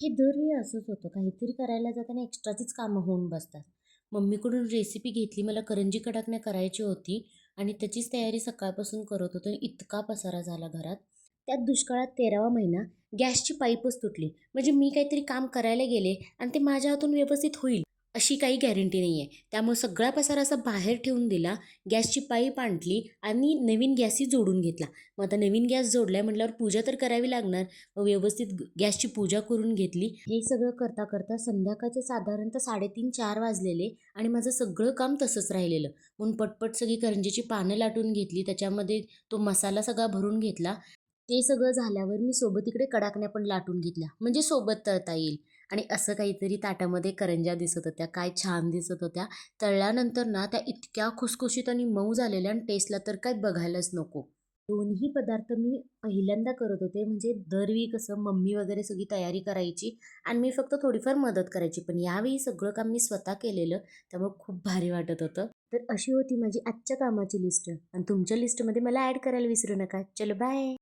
हे दरवेळी असंच होतं. काहीतरी करायला जाताना एक्स्ट्राचीच कामं होऊन बसतात. मम्मीकडून रेसिपी घेतली मला करंजी कडाकण्या करायची होती आणि त्याचीच तयारी सकाळपासून करत होतो इतका पसारा झाला घरात. त्यात दुष्काळात तेरावा महिना गॅसची पाईपच तुटली. म्हणजे मी काहीतरी काम करायला गेले आणि ते माझ्या हातून व्यवस्थित होईल. अशी काही गॅरंटी नाही आहे त्यामुळे सगळा पसारा असा बाहेर ठेवून दिला गॅसची पाईप आणली आणि नवीन गॅसही जोडून घेतला. मग आता नवीन गॅस जोडलाय म्हटल्यावर पूजा तर करावी लागणार. मग व्यवस्थित गॅसची पूजा करून घेतली. हे सगळं करता करता संध्याकाळचे साधारणतः साडेतीन चार वाजलेले आणि माझं सगळं काम तसंच राहिलेलं. म्हणून पटपट सगळी करंजीची पानं लाटून घेतली. त्याच्यामध्ये तो मसाला सगळा भरून घेतला. ते सगळं झाल्यावर मी सोबत इकडे कडाकण्या पण लाटून घेतल्या. म्हणजे सोबत तळता येईल. आणि असं काहीतरी ताटामध्ये करंज्या दिसत होत्या. काय छान दिसत होत्या. तळल्यानंतर ना त्या इतक्या खुसखुशीत आणि मऊ झालेल्या आणि टेस्टला तर काय बघायलाच नको. दोन्ही पदार्थ मी पहिल्यांदा करत होते. म्हणजे दरवेळी कसं मम्मी वगैरे सगळी तयारी करायची आणि मी फक्त थोडीफार मदत करायची. पण यावेळी सगळं काम मी स्वतः केलेलं त्यामुळे खूप भारी वाटत होतं. तर अशी होती माझी आजच्या कामाची लिस्ट आणि तुमच्या लिस्टमध्ये मला ॲड करायला विसरू नका. चलो बाय